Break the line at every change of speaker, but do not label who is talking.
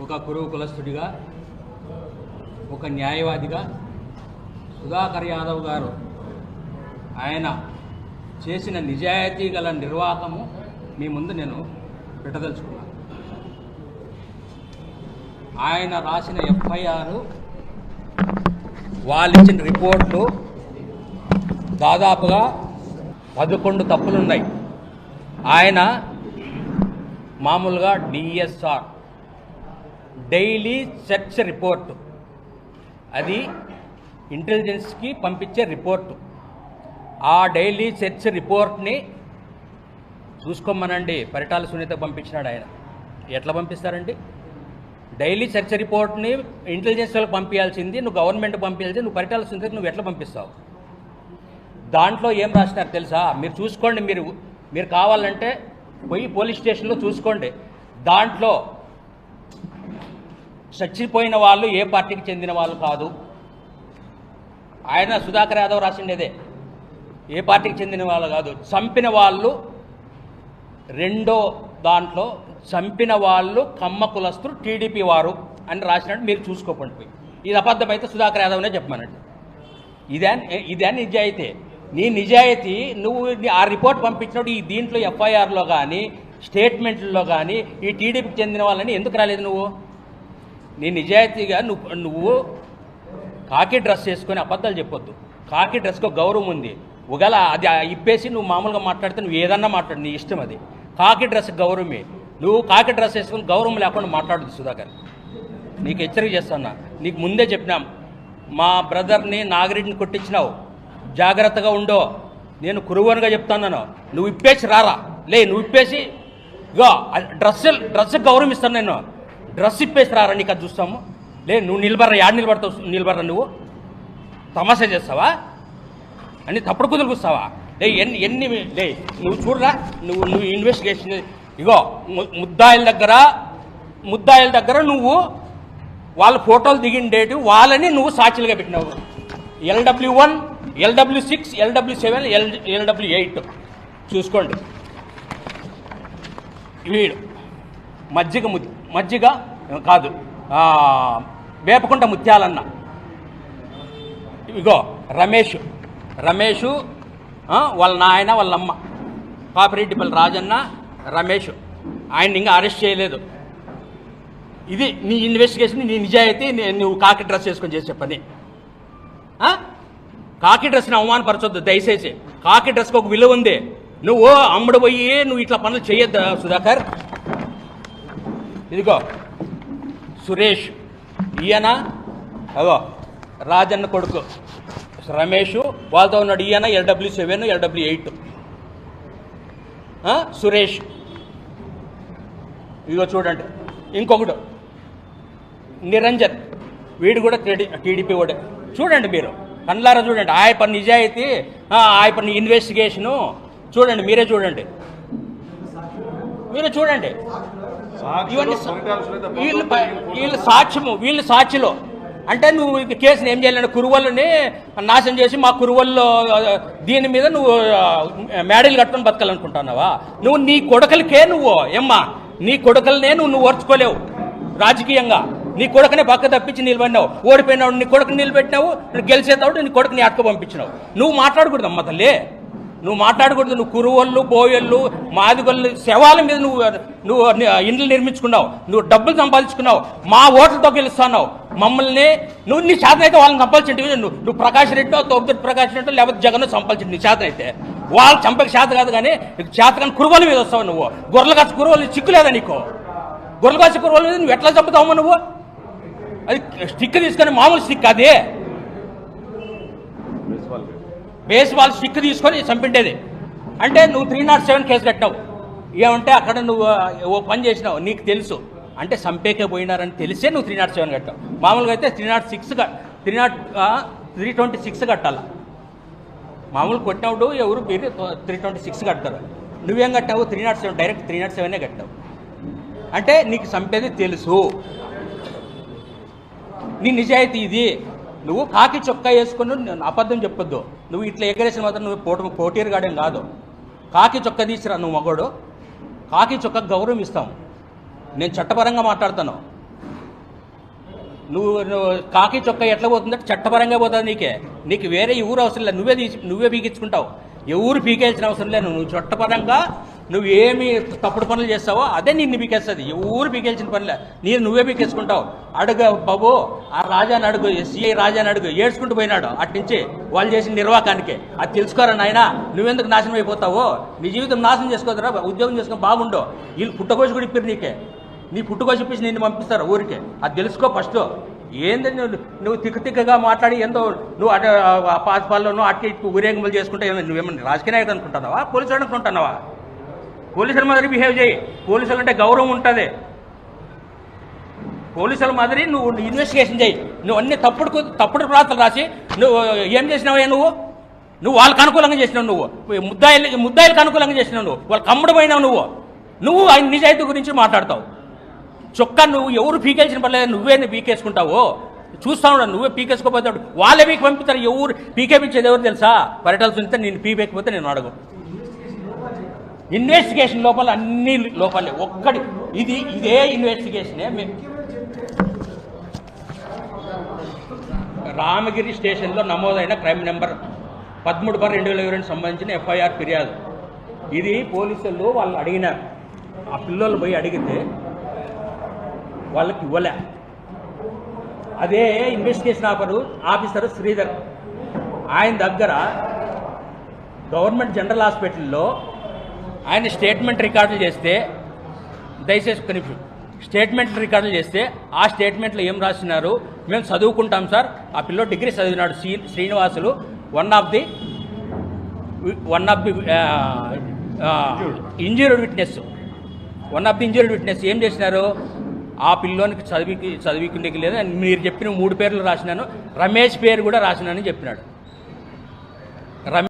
ఒక కురువు కులస్థుడిగా ఒక న్యాయవాదిగా సుధాకర్ యాదవ్ గారు ఆయన చేసిన నిజాయితీ గల నిర్వాహము మీ ముందు నేను పెట్టదలుచుకున్నాను. ఆయన రాసిన ఎఫ్ఐఆర్ వాళ్ళు ఇచ్చిన రిపోర్ట్లు దాదాపుగా పదకొండు తప్పులు ఉన్నాయి ఆయన మామూలుగా డిఎస్ఆర్ డైలీ సెర్చ్ రిపోర్టు. అది ఇంటెలిజెన్స్కి పంపించే రిపోర్టు. ఆ డైలీ సెర్చ్ రిపోర్ట్ని చూసుకోమనండి. పరిటాల సునీత పంపించినాడు ఆయన. ఎట్లా పంపిస్తారండి? డైలీ సెర్చ్ రిపోర్ట్ని ఇంటెలిజెన్స్ వాళ్ళకి పంపించాల్సింది నువ్వు గవర్నమెంట్ పంపించాల్సింది నువ్వు పరిటాల సునీత నువ్వు ఎట్లా పంపిస్తావు? దాంట్లో ఏం రాసినారు తెలుసా? మీరు చూసుకోండి మీరు. మీరు కావాలంటే పోయి పోలీస్ స్టేషన్లో చూసుకోండి. దాంట్లో చచ్చిపోయిన వాళ్ళు ఏ పార్టీకి చెందిన వాళ్ళు కాదు. ఆయన సుధాకర్ యాదవ్ రాసిండేదే. ఏ పార్టీకి చెందిన వాళ్ళు కాదు. చంపిన వాళ్ళు రెండో దాంట్లో చంపిన వాళ్ళు కమ్మ కులస్తులు టీడీపీ వారు అని రాసినట్టు మీరు చూసుకోకండి పోయి. ఇది అబద్ధమైతే సుధాకర్ యాదవ్నే చెప్పమనండి. ఇదే ఇదే నిజాయితీ. నీ నిజాయితీ నువ్వు నీ- ఆ రిపోర్ట్ పంపించినప్పుడు ఈ దీంట్లో ఎఫ్ఐఆర్లో కానీ స్టేట్మెంట్లో కానీ ఈ టీడీపీకి చెందిన వాళ్ళని ఎందుకు రాలేదు నువ్వు? నీ నిజాయితీగా నువ్వు నువ్వు కాకి డ్రెస్ చేసుకొని అబద్ధాలు చెప్పొద్దు. కాకి డ్రెస్కు గౌరవం ఉంది. ఒకవేళ అది ఇప్పేసి నువ్వు మామూలుగా మాట్లాడితే నువ్వు ఏదన్నా మాట్లాడు నీ ఇష్టం అది. కాకి డ్రెస్ గౌరవమే. నువ్వు కాకి డ్రెస్ వేసుకుని గౌరవం లేకుండా మాట్లాడదు సుధాకర్. నీకు హెచ్చరిక చేస్తున్నా. నీకు ముందే చెప్పినాం. మా బ్రదర్ని నాగరెడ్డిని కొట్టించినావు. జాగ్రత్తగా ఉండో. నేను కురువనుగా చెప్తున్నాను. నువ్వు ఇప్పేసి రారా. లే నువ్వు ఇప్పేసి ఇగో డ్రెస్ డ్రెస్ గౌరవం ఇస్తాను నేను. డ్రెస్ ఇప్పేసి రారా నీకు అది చూస్తాము? లే నువ్వు నిలబడరా యాడ్ నిలబడతావు నిలబడరా నువ్వు? తమాషా చేస్తావా? అన్ని తప్పుడు కుదురు కూస్తావా లే ఎన్ని ఎన్ని లే నువ్వు చూడరా నువ్వు నువ్వు ఇన్వెస్టిగేషన్ ఇగో ముద్దాయిల దగ్గర ముద్దాయిల దగ్గర నువ్వు వాళ్ళ ఫోటోలు దిగిన డేటు వాళ్ళని నువ్వు సాక్షులుగా పెట్టినావు. LW one LW six LW seven L LW eight. చూసుకోండి. వీడు. మజ్జిగ ము మజ్జిగ కాదు వేపకుంట ముత్యాలన్న. ఇగో రమేష్. రమేష్ వాళ్ళ నాయన వాళ్ళ అమ్మ. పాపిరెడ్డిపల్లి రాజన్న రమేష్. ఆయన ఇంకా అరెస్ట్ చేయలేదు. ఇది నీ ఇన్వెస్టిగేషన్ నీ నిజాయితీ నువ్వు కాకి డ్రెస్ వేసుకొని చేసే పని కాకి డ్రెస్ని అవమానపరచొద్దు దయచేసి. కాకి డ్రెస్కి ఒక విలువ ఉంది. నువ్వు అమ్ముడు పోయి నువ్వు ఇట్లా పనులు చేయొద్దు సుధాకర్? ఇదిగో సురేష్ ఈయన అగో రాజన్న కొడుకు రమేష్ వాళ్ళతో ఉన్నాడు ఈయన LW seven LW eight. Suresh. ఇదిగో చూడండి ఇంకొకడు నిరంజన్. వీడు కూడా టీడీ టీడీపీ వాడే చూడండి మీరు కళ్ళారా చూడండి ఆయ పని నిజాయితీ ఆయ పని ఇన్వెస్టిగేషను. చూడండి మీరే చూడండి. మీరే చూడండి. ఇవన్నీ వీళ్ళు సాక్ష్యము వీళ్ళు సాక్షులు. అంటే నువ్వు కేసుని ఏం చేయాలంటే కురువల్ని నాశనం చేసి మా కురువల్లో దీని మీద నువ్వు మేడలు కట్టుకొని బతకాలనుకుంటున్నావా? నువ్వు నీ కొడుకలకే నువ్వు ఏమ్మా? నీ కొడుకలనే నువ్వు నువ్వు ఓర్చుకోలేవు రాజకీయంగా. నీ కొడుకునే పక్క తప్పించి నిలబడినావు. ఓడిపోయినావు నీ కొడుకుని నిలబెట్టినావు. నువ్వు గెలిచేతావు నీ కొడుకుని అటుక పంపించినావు. నువ్వు మాట్లాడకూడదు అమ్మ తల్లి. నువ్వు మాట్లాడకూడదు నువ్వు కురువళ్ళు బోయళ్ళు మాదిగొల్లు శవాల మీద నువ్వు నువ్వు ఇండ్లు నిర్మించుకున్నావు నువ్వు డబ్బులు సంపాదించుకున్నావు మా ఓట్లతో గెలుస్తున్నావు. మమ్మల్ని నువ్వు నీ శాతం అయితే వాళ్ళని చంపాల్సింటివి నువ్వు నువ్వు ప్రకాష్ రెడ్డో తోపుదురు ప్రకాష్ రెడ్డో లేకపోతే జగన్ సంపాల్సింది నీ శాతం అయితే. వాళ్ళు చంపక శాత కాదు కానీ నీకు చేత కానీ కురువల మీద వస్తావు నువ్వు. గొర్రెలు కాసి కురువలు చిక్కులేదా నీకు? గొర్రెలు కాసి కురువల మీద నువ్వు ఎట్లా చంపుతావు నువ్వు? అది స్టిక్ తీసుకొని మామూలు స్టిక్ అదే బేస్బాల్ స్టిక్ తీసుకొని చంపిండేది. అంటే నువ్వు త్రీ నాట్ సెవెన్ కేసు కట్టావు ఏమంటే అక్కడ నువ్వు ఓ పని చేసినావు నీకు తెలుసు. అంటే చంపేకే పోయినారని తెలిసే నువ్వు త్రీ నాట్ సెవెన్ కట్టావు మామూలుగా అయితే three naught six three naught three twenty six కట్టాల? మామూలు కొట్టినప్పుడు ఎవరు మీరు త్రీ ట్వంటీ సిక్స్ కడతారు. నువ్వేం కట్టావు? Three naught seven direct three naught సెవెనే కట్టావు. అంటే నీకు చంపేది తెలుసు. నీ నిజాయితీ ఇది. నువ్వు కాకి చొక్కా వేసుకుని నేను అబద్ధం చెప్పొద్దు. నువ్వు ఇట్లా ఎగరేసిన మాత్రం నువ్వు పోటీ పోటీరు కాడేం కాదు. కాకి చొక్క తీసిరా నువ్వు మగోడు. కాకి చొక్క గౌరవం ఇస్తాం. నేను చట్టపరంగా మాట్లాడతాను. నువ్వు నువ్వు కాకి చొక్క ఎట్లా పోతుందంటే చట్టపరంగా పోతుంది నీకే. నీకు వేరే ఊరు అవసరం లేదు. నువ్వే తీసి నువ్వే పీకించుకుంటావు. ఎవరు పీకేయాల్సిన అవసరం లేదు. నువ్వు చట్టపరంగా నువ్వు ఏమి తప్పుడు పనులు చేస్తావో అదే నిన్ను పీకేస్తుంది ఎవరు పీకేల్సిన పనులే. నేను నువ్వే పీకేసుకుంటావు అడుగు బాబు ఆ రాజాని అడుగు సిఐ రాజాని అడుగు ఏడ్చుకుంటూ పోయినాడు అట్నుంచి వాళ్ళు చేసిన నిర్వాకానికి. అది తెలుసుకోరా నాయన? నువ్వెందుకు నాశనం అయిపోతావో? నీ జీవితం నాశనం చేసుకోదరా ఉద్యోగం చేసుకుని బాగుండు. వీళ్ళు పుట్టకోసి కూడా ఇప్పారు నీకే. నీ పుట్టుకోసి ఇప్పించి నిన్ను పంపిస్తారు ఊరికే. అది తెలుసుకో ఫస్ట్. ఏంది నువ్వు నువ్వు తిక్క తిక్కగా మాట్లాడి ఏందో నువ్వు అటు ఆ పాతపాల్లోనూ అటు ఇటు ఊరేగింపులు చేసుకుంటే ఏమన్నా నువ్వేమన్నా రాజకీయ నాయకుడు అనుకుంటున్నావా? పోలీసు అనుకుంటున్నావా? పోలీసుల మాదిరి బిహేవ్ చేయి. పోలీసులు అంటే గౌరవం ఉంటుంది. పోలీసుల మాదిరి నువ్వు ఇన్వెస్టిగేషన్ చేయి. నువ్వు అన్ని తప్పుడు తప్పుడు ప్రాంతాలు రాసి నువ్వు ఏం చేసినావే నువ్వు? నువ్వు వాళ్ళకి అనుకూలంగా చేసినావు నువ్వు. ముద్దాయిలు ముద్దాయిలకు అనుకూలంగా చేసినావు నువ్వు. వాళ్ళకి అమ్ముడుపోయినావు నువ్వు. నువ్వు ఆయన నిజాయితీ గురించి మాట్లాడతావు. చొక్కా నువ్వు ఎవరు పీకేసిన పర్లేదు నువ్వే పీకేసుకుంటావు? చూస్తా ఉన్నాడు నువ్వే పీకేసుకోపోతాడు వాళ్ళే మీకు పంపుతారు. ఎవరు పీకేపించేది ఎవరు తెలుసా? పర్యటన సునీత నేను పీకేకపోతే నేను అడగను. ఇన్వెస్టిగేషన్ లోపల అన్ని లోపలే. ఒక్కడి ఇది ఇదే ఇన్వెస్టిగేషనే మేము. రామగిరి స్టేషన్లో నమోదైన క్రైమ్ నెంబర్ పదమూడు బార్ రెండు వేల ఇరవై రెండు సంబంధించిన ఎఫ్ఐఆర్ ఫిర్యాదు. ఇది పోలీసులు వాళ్ళు అడిగినారు ఆ పిల్లలు పోయి అడిగితే వాళ్ళకి ఇవ్వలే. అదే ఇన్వెస్టిగేషన్ ఆఫరు ఆఫీసర్ శ్రీధర్. ఆయన దగ్గర గవర్నమెంట్ జనరల్ హాస్పిటల్లో ఆయన స్టేట్మెంట్ రికార్డులు చేస్తే దయచేసి కొన్ని స్టేట్మెంట్ రికార్డులు చేస్తే ఆ స్టేట్మెంట్లో ఏం రాసినారు? మేము చదువుకుంటాం సార్. ఆ పిల్లోడు degree చదివినాడు Shri Srinivasulu. One of the one of the injured witness one of the injured witness ఏం చేసినారు? ఆ పిల్లోనికి చదివికి చదివికుండేకి లేదు. మీరు చెప్పిన మూడు పేర్లు రాసినాను. రమేష్ పేరు కూడా రాసినానని చెప్పినాడు. రమేష్